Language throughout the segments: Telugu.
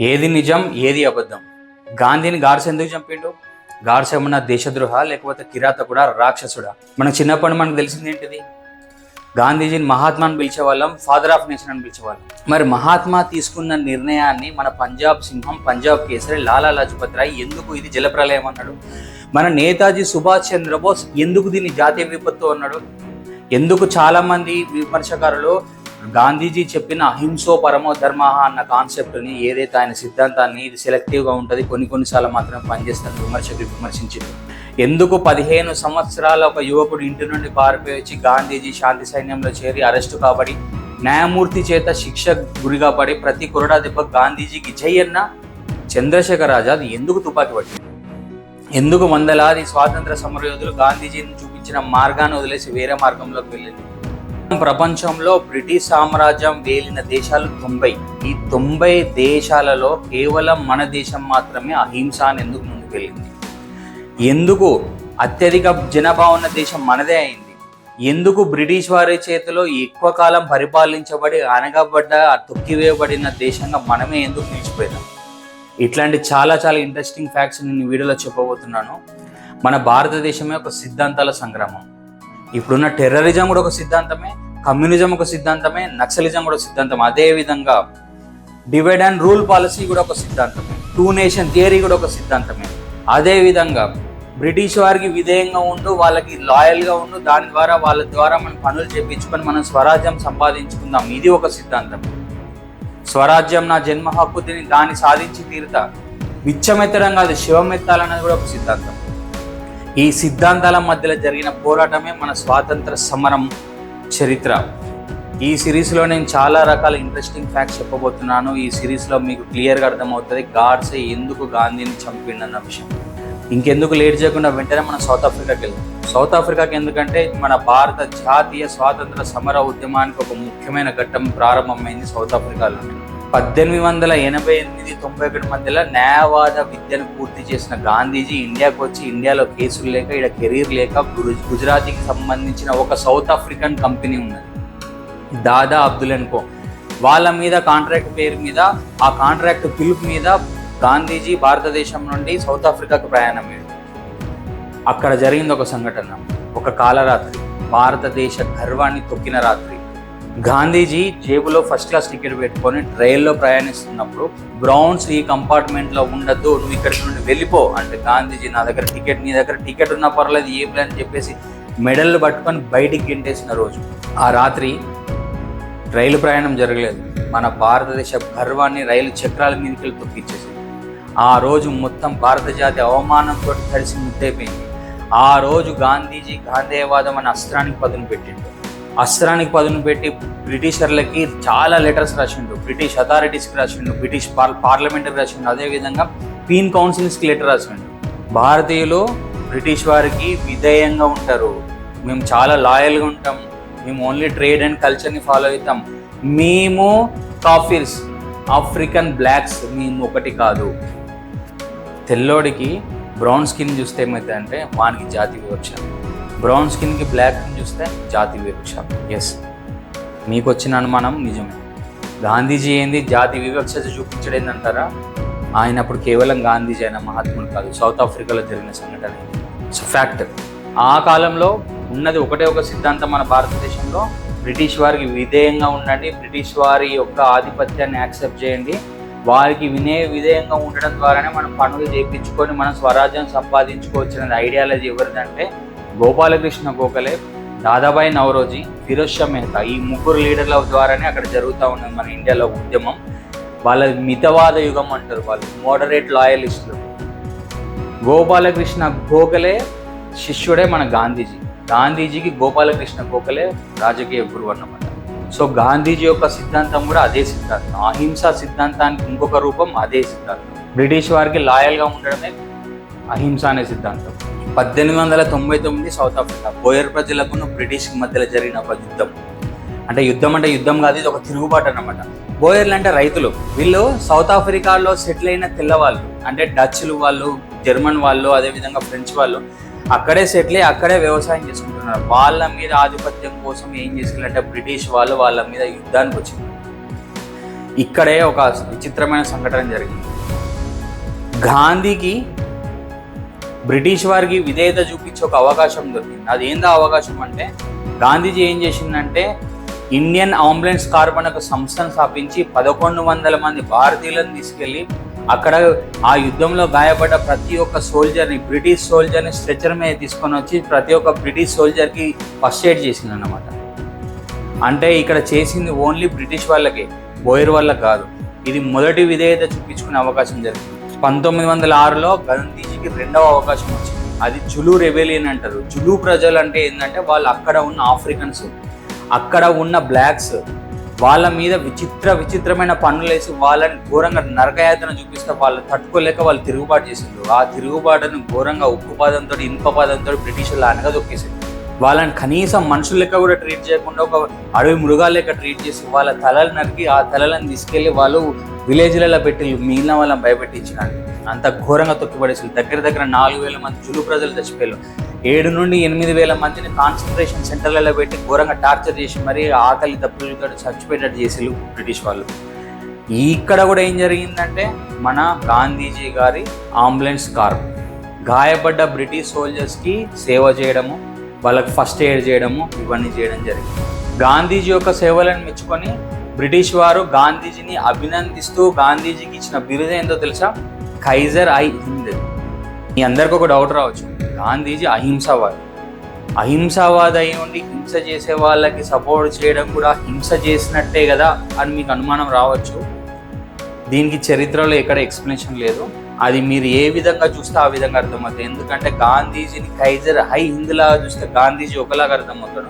ఏది నిజం ఏది అబద్ధం? గాంధీని గాడ్స్ ఎందుకు చంపిండు గాడ్స్ ఏమన్నా దేశద్రోహ లేకపోతే కిరాతకుడా రాక్షసుడా? మనం చిన్నప్పటి మనకు తెలిసింది ఏంటిది? గాంధీజీని మహాత్మాని పిలిచేవాళ్ళం ఫాదర్ ఆఫ్ నేషన్ అని పిలిచేవాళ్ళం. మరి మహాత్మా తీసుకున్న నిర్ణయాన్ని మన పంజాబ్ సింహం పంజాబ్ కేసరి లాలా లజపత్ రాయ్ ఎందుకు ఇది జలప్రలయం అన్నాడు? మన నేతాజీ సుభాష్ చంద్రబోస్ ఎందుకు దీన్ని జాతీయ విపత్తు అన్నాడు? ఎందుకు చాలామంది విమర్శకారులు గాంధీజీ చెప్పిన అహింసో పరమో ధర్మ అన్న కాన్సెప్ట్ని ఏదైతే ఆయన సిద్ధాంతాన్ని ఇది సెలెక్టివ్గా ఉంటుంది కొన్ని కొన్నిసార్లు మాత్రమే పనిచేస్తాను విమర్శకులు విమర్శించింది ఎందుకు పదిహేను సంవత్సరాల ఒక యువకుడు ఇంటి నుండి పారిపోయి వచ్చి గాంధీజీ శాంతి సైన్యంలో చేరి అరెస్టు కాబడి న్యాయమూర్తి చేత శిక్ష గురిగా పడి ప్రతి కొరడా దెబ్బ గాంధీజీకి జయన్న చంద్రశేఖర్ ఆజాద్ ఎందుకు తుపాకీ పట్టింది? ఎందుకు వందలాది స్వాతంత్ర సమరయోధులు గాంధీజీని చూపించిన మార్గాన్ని వదిలేసి వేరే మార్గంలోకి వెళ్ళింది? ప్రపంచంలో బ్రిటిష్ సామ్రాజ్యం వేలిన దేశాలు తొంభై. ఈ తొంభై దేశాలలో కేవలం మన దేశం మాత్రమే అహింస అని ఎందుకు ముందుకెళ్ళింది? ఎందుకు అత్యధిక జనాభా ఉన్న దేశం మనదే అయింది? ఎందుకు బ్రిటిష్ వారి చేతిలో ఎక్కువ కాలం పరిపాలించబడి అనగబడ్డ తొక్కివేయబడిన దేశంగా మనమే ఎందుకు నిలిచిపోయినాం? ఇట్లాంటి చాలా చాలా ఇంట్రెస్టింగ్ ఫ్యాక్ట్స్ నేను వీడియోలో చెప్పబోతున్నాను. మన భారతదేశమే ఒక సిద్ధాంతాల సంగ్రామం. ఇప్పుడున్న టెర్రరిజం కూడా ఒక సిద్ధాంతమే కమ్యూనిజం ఒక సిద్ధాంతమే నక్సలిజం కూడా ఒక సిద్ధాంతం. అదే విధంగా డివైడ్ అండ్ రూల్ పాలసీ కూడా ఒక సిద్ధాంతమే టూ నేషన్ థియరీ కూడా ఒక సిద్ధాంతమే. అదే విధంగా బ్రిటిష్ వారికి విధేయంగా ఉండు వాళ్ళకి లాయల్గా ఉండు దాని ద్వారా వాళ్ళ ద్వారా మనం పనులు చేపించుకొని మనం స్వరాజ్యం సంపాదించుకుందాం. ఇది ఒక సిద్ధాంతం. స్వరాజ్యం నా జన్మ హక్కు తిని దాన్ని సాధించి తీరుతా. మిచ్చమెత్తడం కాదు శివమెత్తాలన్నది కూడా ఒక సిద్ధాంతం. ఈ సిద్ధాంతాల మధ్యలో జరిగిన పోరాటమే మన స్వాతంత్ర సమరం చరిత్ర. ఈ సిరీస్లో నేను చాలా రకాల ఇంట్రెస్టింగ్ ఫ్యాక్ట్స్ చెప్పబోతున్నాను. ఈ సిరీస్లో మీకు క్లియర్గా అర్థమవుతుంది గాడ్సే ఎందుకు గాంధీని చంపిండన్న విషయం. ఇంకెందుకు లేట్ చేయకుండా వెంటనే మనం సౌత్ ఆఫ్రికాకి వెళ్దాం. సౌత్ ఆఫ్రికాకి ఎందుకంటే మన భారత జాతీయ స్వాతంత్ర సమర ఉద్యమానికి ఒక ముఖ్యమైన ఘట్టం ప్రారంభమైంది సౌత్ ఆఫ్రికాలో. పద్దెనిమిది వందల ఎనభై ఎనిమిది తొంభై ఒకటి మధ్యలో న్యాయవాద విద్యను పూర్తి చేసిన గాంధీజీ ఇండియాకు వచ్చి ఇండియాలో కేసులు లేక ఇక్కడ కెరీర్ లేక గురు- గుజరాతీకి సంబంధించిన ఒక సౌత్ ఆఫ్రికన్ కంపెనీ ఉన్నది. దాదా అబ్దుల్ అనుకో కో. వాళ్ళ మీద కాంట్రాక్ట్ పేరు మీద ఆ కాంట్రాక్ట్ పిలుపు మీద గాంధీజీ భారతదేశం నుండి సౌత్ ఆఫ్రికాకు ప్రయాణమయ్యాడు అక్కడ జరిగింది ఒక సంఘటన. ఒక కాలరాత్రి. భారతదేశ గర్వాన్ని తొక్కిన రాత్రి. గాంధీజీ జేబులో ఫస్ట్ క్లాస్ టికెట్ పెట్టుకొని రైల్లో ప్రయాణిస్తున్నప్పుడు బ్రౌన్స్ ఈ కంపార్ట్మెంట్లో ఉండద్దు నువ్వు ఇక్కడి నుండి వెళ్ళిపో అంటే గాంధీజీ నా దగ్గర టికెట్ నీ దగ్గర టికెట్ ఉన్నా పర్లేదు ఏ ప్లాన్ చెప్పేసి మెడల్ పట్టుకొని బయటికి గింటేసిన రోజు. ఆ రాత్రి రైలు ప్రయాణం జరగలేదు. మన భారతదేశ గర్వాన్ని రైలు చక్రాల మీదకి వెళ్ళి తొక్కిచ్చేసింది. ఆ రోజు మొత్తం భారత జాతి అవమానంతో కలిసి ముద్దైపోయింది ఆ రోజు గాంధీజీ గాంధేయవాదం అనే అస్త్రానికి పదును పెట్టిండు. అస్త్రానికి పదును పెట్టి బ్రిటిషర్లకి చాలా లెటర్స్ రాసిండు. బ్రిటిష్ అథారిటీస్కి రాసిండు బ్రిటిష్ పార్ పార్లమెంట్కి రాసిండు. అదేవిధంగా పీన్ కౌన్సిల్స్కి లెటర్ రాసిండు. భారతీయులు బ్రిటిష్ వారికి విధేయంగా ఉంటారు. మేము చాలా లాయల్గా ఉంటాం. మేము ఓన్లీ ట్రేడ్ అండ్ కల్చర్ని ఫాలో అవుతాం. మేము కాఫీర్స్ ఆఫ్రికన్ బ్లాక్స్ మేము ఒకటి కాదు. తెల్లోడికి బ్రౌన్ స్కిన్ చూస్తే ఏమవుతుందంటే వానికి జాతి వివక్ష. బ్రౌన్ స్కిన్కి బ్లాక్ చూస్తే జాతి వివక్ష. ఎస్ మీకు వచ్చిన అనుమానం నిజమే గాంధీజీ ఏంది? జాతి వివక్ష చూపించడం ఏందంటారా? ఆయన అప్పుడు కేవలం గాంధీజీ అయిన మహాత్ముడు కాదు సౌత్ ఆఫ్రికాలో జరిగిన సంఘటన సో ఫ్యాక్ట్ ఆ కాలంలో ఉన్నది ఒకటే ఒక సిద్ధాంతం మన భారతదేశంలో. బ్రిటిష్ వారికి విధేయంగా ఉండండి. బ్రిటిష్ వారి యొక్క ఆధిపత్యాన్ని యాక్సెప్ట్ చేయండి. వారికి వినే విధేయంగా ఉండడం ద్వారానే మనం పనులు చేయించుకొని మనం స్వరాజ్యం సంపాదించుకోవచ్చు ఐడియాలజీ ఎవరిదంటే గోపాలకృష్ణ గోఖలే దాదాబాయి నవరోజీ ఫిరోజ్ షా మెహతా ఈ ముగ్గురు లీడర్ల ద్వారానే అక్కడ జరుగుతూ ఉన్నది మన ఇండియాలో ఉద్యమం. వాళ్ళ మితవాద యుగం అంటారు వాళ్ళు మోడరేట్ లాయలిస్టులు గోపాలకృష్ణ గోఖలే శిష్యుడే మన గాంధీజీ. గాంధీజీకి గోపాలకృష్ణ గోఖలే రాజకీయ గురువు అన్నమాట. సో గాంధీజీ యొక్క సిద్ధాంతం కూడా అదే సిద్ధాంతం. అహింసా సిద్ధాంతానికి ఇంకొక రూపం అదే సిద్ధాంతం. బ్రిటిష్ వారికి లాయల్గా ఉండడమే అహింస అనే సిద్ధాంతం. పద్దెనిమిది వందల తొంభై తొమ్మిది సౌత్ ఆఫ్రికా. బోయర్ ప్రజలకును బ్రిటిష్ మధ్యలో జరిగిన ఒక యుద్ధం. అంటే యుద్ధం అంటే యుద్ధం కాదు ఇది ఒక తిరుగుబాటు అనమాట బోయర్లు అంటే రైతులు. వీళ్ళు సౌత్ ఆఫ్రికాలో సెటిల్ అయిన తెల్లవాళ్ళు. అంటే డచ్లు వాళ్ళు జర్మన్ వాళ్ళు అదేవిధంగా ఫ్రెంచ్ వాళ్ళు అక్కడే సెటిల్ అయ్యి అక్కడే వ్యవసాయం చేసుకుంటున్నారు. వాళ్ళ మీద ఆధిపత్యం కోసం ఏం చేసిందంటే బ్రిటిష్ వాళ్ళు వాళ్ళ మీద యుద్ధానికి వచ్చింది ఇక్కడే ఒక విచిత్రమైన సంఘటన జరిగింది. గాంధీకి బ్రిటిష్ వారికి విధేయత చూపించే ఒక అవకాశం దొరికింది. అది ఏందో అవకాశం అంటే గాంధీజీ ఏం చేసిందంటే ఇండియన్ అంబులెన్స్ కార్బన్ ఒక సంస్థను స్థాపించి పదకొండు వందల మంది భారతీయులను తీసుకెళ్ళి అక్కడ ఆ యుద్ధంలో గాయపడ్డ ప్రతి ఒక్క సోల్జర్ని బ్రిటిష్ సోల్జర్ని స్ట్రెచర్ మీద తీసుకొని వచ్చి ప్రతి ఒక్క బ్రిటిష్ సోల్జర్కి ఫస్ట్ ఎయిడ్ చేసింది అన్నమాట అంటే ఇక్కడ చేసింది ఓన్లీ బ్రిటిష్ వాళ్ళకి బోయర్ వాళ్ళకి కాదు. ఇది మొదటి విధేయత చూపించుకునే అవకాశం జరిగింది. పంతొమ్మిది వందల ఆరులో గాంధీజీకి రెండవ అవకాశం వచ్చింది. అది జులు రెబెలియన్ అంటారు. జులు ప్రజలు అంటే ఏంటంటే వాళ్ళు అక్కడ ఉన్న ఆఫ్రికన్స్ అక్కడ ఉన్న బ్లాక్స్ వాళ్ళ మీద విచిత్ర విచిత్రమైన పనులు వేసి వాళ్ళని ఘోరంగా నరకయాతన చూపిస్తే వాళ్ళు తట్టుకోలేక వాళ్ళు తిరుగుబాటు చేసిండ్రు. ఆ తిరుగుబాటును ఘోరంగా ఉప్పుపదంతో ఇనుప పదంతో బ్రిటిష్ లానగా అనగదొక్కేసింది వాళ్ళని కనీసం మనుషుల లెక్క కూడా ట్రీట్ చేయకుండా ఒక అడవి మృగాల లెక్క ట్రీట్ చేసి వాళ్ళ తలలు నరికి ఆ తలలను తీసుకెళ్ళి వాళ్ళు విలేజ్లలో పెట్టి మిగిలిన వాళ్ళని భయపెట్టించినారు. అంత ఘోరంగా తొక్కిపడేసి దగ్గర దగ్గర నాలుగు వేల మంది జులు ప్రజలు చచ్చిపోయారు. ఏడు నుండి ఎనిమిది వేల మందిని కాన్సన్ట్రేషన్ సెంటర్లలో పెట్టి ఘోరంగా టార్చర్ చేసి మరీ ఆకలి దప్పులతో చచ్చిపోయేటట్టు చేసి బ్రిటిష్ వాళ్ళు. ఇక్కడ కూడా ఏం జరిగిందంటే మన గాంధీజీ గారి అంబులెన్స్ కార్ గాయపడ్డ బ్రిటిష్ సోల్జర్స్కి సేవ చేయడము వాళ్ళకి ఫస్ట్ ఎయిడ్ చేయడము ఇవన్నీ చేయడం జరిగింది. గాంధీజీ యొక్క సేవలను మెచ్చుకొని బ్రిటిష్ వారు గాంధీజీని అభినందిస్తూ గాంధీజీకి ఇచ్చిన బిరుదేందో తెలుసా? ఖైజర్ ఐ హింద్. మీ అందరికి ఒక డౌట్ రావచ్చు. గాంధీజీ అహింసవాది. అహింసావాది అయి ఉండి హింస చేసే వాళ్ళకి సపోర్ట్ చేయడం కూడా హింస చేసినట్టే కదా అని మీకు అనుమానం రావచ్చు. దీనికి చరిత్రలో ఎక్కడ ఎక్స్ప్లెనేషన్ లేదు. అది మీరు ఏ విధంగా చూస్తే ఆ విధంగా అర్థమవుతుంది. ఎందుకంటే గాంధీజీని ఖైజర్ హై హిందులాగా చూస్తే గాంధీజీ ఒకలాగా అర్థమవుతాడు.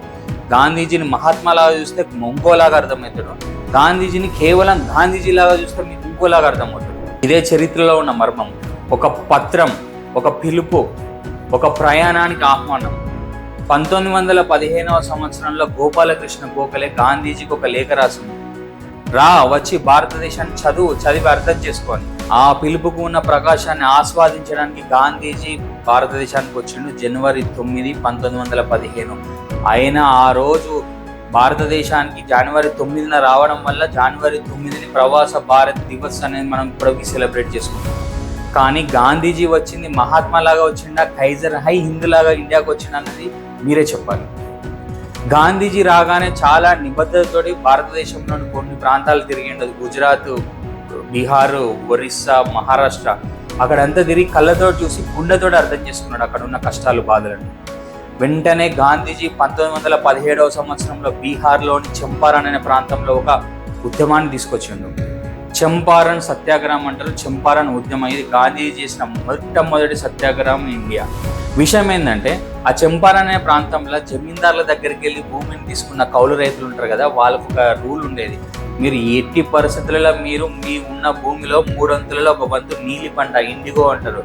గాంధీజీని మహాత్మాలాగా చూస్తే ఇంకోలాగా అర్థమవుతాడు. గాంధీజీని కేవలం గాంధీజీలాగా చూస్తే మీకు ఇంకోలాగా అర్థమవుతాడు ఇదే చరిత్రలో ఉన్న మర్మం. ఒక పత్రం ఒక పిలుపు ఒక ప్రయాణానికి ఆహ్వానం. పంతొమ్మిది వందల పదిహేనవ సంవత్సరంలో గోపాలకృష్ణ గోఖలే గాంధీజీకి ఒక లేఖ రాసింది. రా వచ్చి భారతదేశాన్ని చదువు చదివి అర్థం చేసుకొని. ఆ పిలుపుకు ఉన్న ప్రకాశాన్ని ఆస్వాదించడానికి గాంధీజీ భారతదేశానికి వచ్చిండు జనవరి తొమ్మిది పంతొమ్మిది వందల పదిహేను. అయినా ఆ రోజు భారతదేశానికి జనవరి తొమ్మిదిన రావడం వల్ల జనవరి తొమ్మిదిని ప్రవాస భారత్ దివస్ అనేది మనం ఇప్పటికి సెలబ్రేట్ చేసుకుంటాం కానీ గాంధీజీ వచ్చింది మహాత్మా లాగా వచ్చిండా కైజర్ హై హిందూ లాగా ఇండియాకి అన్నది మీరే చెప్పాలి. గాంధీజీ రాగానే చాలా నిబద్ధతతోటి భారతదేశంలోని కొన్ని ప్రాంతాలు తిరిగిండదు గుజరాత్ బీహార్ ఒరిస్సా మహారాష్ట్ర అక్కడంతా తిరిగి కళ్ళతో చూసి గుండెతో అర్థం చేసుకున్నాడు. అక్కడ ఉన్న కష్టాలు బాధలను వెంటనే గాంధీజీ పంతొమ్మిది వందల పదిహేడవ సంవత్సరంలో బీహార్లోని చంపారన్ అనే ప్రాంతంలో ఒక ఉద్యమాన్ని తీసుకొచ్చిండు. చంపారన్ సత్యాగ్రహం అంటారు. చంపారన్ ఉద్యమం ఇది గాంధీజీ చేసిన మొట్టమొదటి సత్యాగ్రహం ఇండియా. విషయం ఏంటంటే ఆ చంపారన్ అనే ప్రాంతంలో జమీందారుల దగ్గరికి వెళ్ళి భూమిని తీసుకున్న కౌలు రైతులు ఉంటారు కదా వాళ్ళకు ఒక రూల్ ఉండేది. మీరు ఎట్టి పరిస్థితులలో మీరు మీ ఉన్న భూమిలో మూడొంతులలో ఒక వంతు నీలి పంట ఇండిగో అంటారు.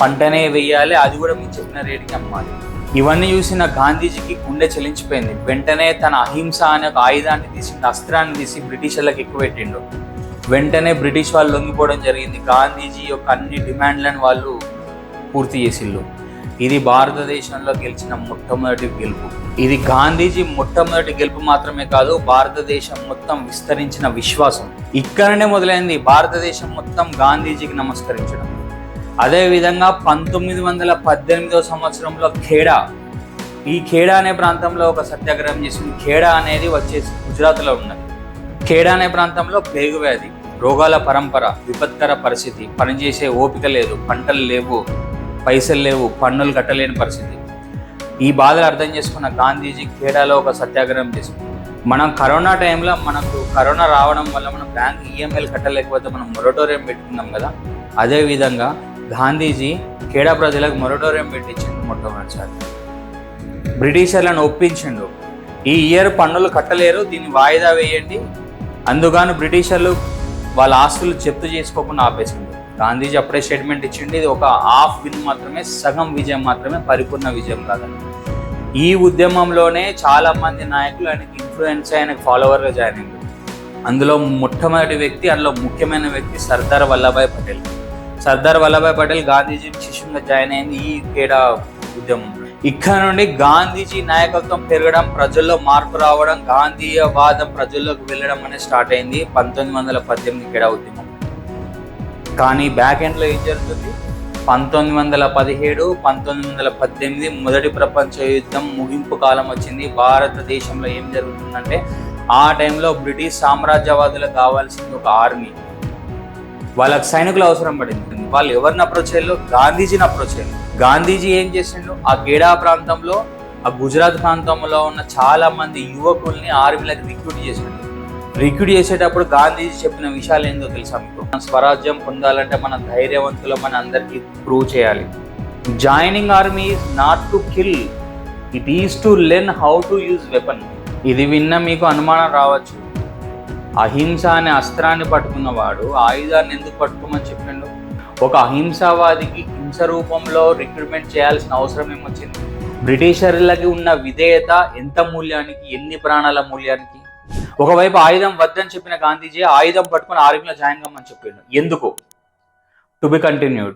పంటనే వేయాలి అది కూడా మీరు చెప్పిన రేటుకి అమ్మాలి. ఇవన్నీ చూసిన గాంధీజీకి గుండె చెలించిపోయింది. వెంటనే తన అహింస అనే ఒక ఆయుధాన్ని తీసి అస్త్రాన్ని తీసి బ్రిటిషర్లకు ఎక్కువ పెట్టిండు వెంటనే బ్రిటిష్ వాళ్ళు లొంగిపోవడం జరిగింది. గాంధీజీ యొక్క అన్ని డిమాండ్లను వాళ్ళు పూర్తి చేసిళ్ళు. ఇది భారతదేశంలో గెలిచిన మొట్టమొదటి గెలుపు. ఇది గాంధీజీ మొట్టమొదటి గెలుపు మాత్రమే కాదు భారతదేశం మొత్తం విస్తరించిన విశ్వాసం. ఇక్కడనే మొదలైంది. భారతదేశం మొత్తం గాంధీజీకి నమస్కరించడం. అదేవిధంగా పంతొమ్మిది వందల పద్దెనిమిదవ సంవత్సరంలో ఖేడా. ఈ ఖేడా అనే ప్రాంతంలో ఒక సత్యాగ్రహం చేసింది. ఖేడా అనేది వచ్చేసి గుజరాత్లో ఉన్నది. ఖేడా అనే ప్రాంతంలో ప్లేగు వ్యాధి రోగాల పరంపర విపత్కర పరిస్థితి పనిచేసే ఓపిక లేదు పంటలు లేవు పైసలు లేవు పన్నులు కట్టలేని పరిస్థితి. ఈ బాధలు అర్థం చేసుకున్న గాంధీజీ ఖేడాలో ఒక సత్యాగ్రహం చేసింది. మనం కరోనా టైంలో మనకు కరోనా రావడం వల్ల మనం బ్యాంక్ ఈఎంఐలు కట్టలేకపోతే మనం మొరటోరియం పెట్టుకున్నాం కదా. అదేవిధంగా గాంధీజీ ఖేడా ప్రజలకు మొరటోరియం పెట్టించిండు మొట్టమొదటిసారి. బ్రిటిషర్లను ఒప్పించిండు. ఈ ఇయర్ పన్నులు కట్టలేరు దీన్ని వాయిదా వేయండి. అందుకని బ్రిటిషర్లు వాళ్ళ ఆస్తులు చెప్తు చేసుకోకుండా ఆపేసిండు. గాంధీజీ అప్పుడే స్టేట్మెంట్ ఇచ్చిండు ఇది ఒక హాఫ్ విన్ మాత్రమే సగం విజయం మాత్రమే పరిపూర్ణ విజయం కాదండి ఈ ఉద్యమంలోనే చాలా మంది నాయకులు ఆయనకి ఇన్ఫ్లుయెన్స్ ఆయనకు ఫాలోవర్గా జాయిన్ అయ్యారు అందులో మొట్టమొదటి వ్యక్తి అందులో ముఖ్యమైన వ్యక్తి సర్దార్ వల్లభాయ్ పటేల్. సర్దార్ వల్లభాయ్ పటేల్ గాంధీజీ శిష్యునిగా జాయిన్ అయింది ఈ క్రీడా ఉద్యమం. ఇక్కడ నుండి గాంధీజీ నాయకత్వం పెరగడం ప్రజల్లో మార్పు రావడం గాంధీయవాదం ప్రజల్లోకి వెళ్ళడం అనేది స్టార్ట్ అయింది పంతొమ్మిది వందల పద్దెనిమిది క్రీడా ఉద్యమం. కానీ బ్యాక్ ఎండ్లో ఏం జరుగుతుంది? పంతొమ్మిది వందల పదిహేడు పంతొమ్మిది వందల పద్దెనిమిది మొదటి ప్రపంచ యుద్ధం ముగింపు కాలం వచ్చింది. భారతదేశంలో ఏం జరుగుతుందంటే ఆ టైంలో బ్రిటిష్ సామ్రాజ్యవాదులకు కావాల్సింది ఒక ఆర్మీ వాళ్ళకి సైనికులు అవసరం పడింది. వాళ్ళు ఎవరిని అప్రోచ్ అయ్యారు గాంధీజీని అప్రోచ్ చేయాలి. గాంధీజీ ఏం చేసిండు? ఆ గేడా ప్రాంతంలో ఆ గుజరాత్ ప్రాంతంలో ఉన్న చాలా మంది యువకుల్ని ఆర్మీలకు రిక్రూట్ చేసిండు. రిక్రూట్ చేసేటప్పుడు గాంధీజీ చెప్పిన విషయాలు ఏందో తెలుసా మీకు? మన స్వరాజ్యం పొందాలంటే మన ధైర్యవంతులు మన అందరికీ ప్రూవ్ చేయాలి. Joining army is not to kill it is to learn how to use weapon ఇది విన్న మీకు అనుమానం రావచ్చు. అహింస అనే అస్త్రాన్ని పట్టుకున్నవాడు ఆయుధాన్ని ఎందుకు పట్టుకోమని చెప్పిండు? ఒక అహింసావాదికి హింస రూపంలో రిక్రూట్మెంట్ చేయాల్సిన అవసరం ఏమొచ్చింది? బ్రిటిషర్లకి ఉన్న విధేయత ఎంత మూల్యానికి ఎన్ని ప్రాణాల మూల్యానికి? ఒకవైపు ఆయుధం వద్దని చెప్పిన గాంధీజీ ఆయుధం పట్టుకుని ఆర్మీలో జాయిన్ కమ్మని చెప్పిండు. ఎందుకు? To be continued.